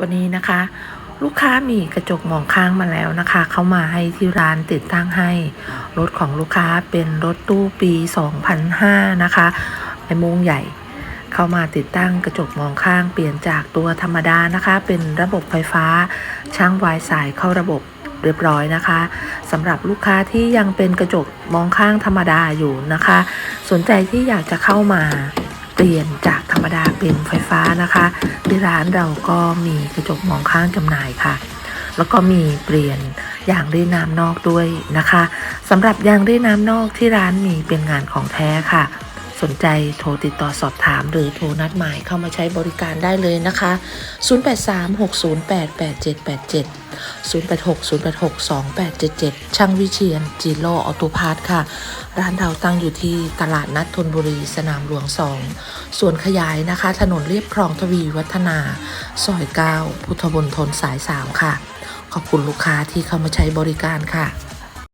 วันนี้นะคะ ลูกค้ามีกระจกมองข้างมาแล้วนะคะ เข้ามาให้ที่ร้านติดตั้งให้ รถของลูกค้าเป็นรถตู้ปี 2005 นะคะไอโมงใหญ่ เข้ามาติดตั้งกระจกมองข้างเปลี่ยนจากตัวธรรมดานะคะ เป็นระบบไฟฟ้า ช่างวายสายเข้าระบบเรียบร้อยนะคะสำหรับลูกค้าที่ยังเป็นกระจกมองข้างธรรมดาอยู่นะคะ สนใจที่อยากจะเข้ามา เปลี่ยนจากธรรมดาเป็นไฟฟ้านะคะที่ร้านเราก็มีกระจกมองข้างจำหน่ายค่ะ แล้วก็มีเปลี่ยนยางรีดน้ำนอกด้วยนะคะสำหรับยางรีดน้ำนอกที่ร้านมีเป็นงานของแท้ค่ะ สนใจโทรติดต่อสอบถาม หรือโทรนัดหมายเข้ามาใช้บริการได้เลยนะคะ 0836088787 0860862877 ช่างวิเชียนจีโรออโตพาร์ทค่ะ ร้านเราตั้งอยู่ที่ตลาดนัดธนบุรีสนามหลวง 2 ส่วนขยายนะคะ ถนนเรียบคลองทวีวัฒนา ซอย 9 พุทธบนทนสาย 3 ค่ะ ขอบคุณลูกค้าที่เข้ามาใช้บริการค่ะ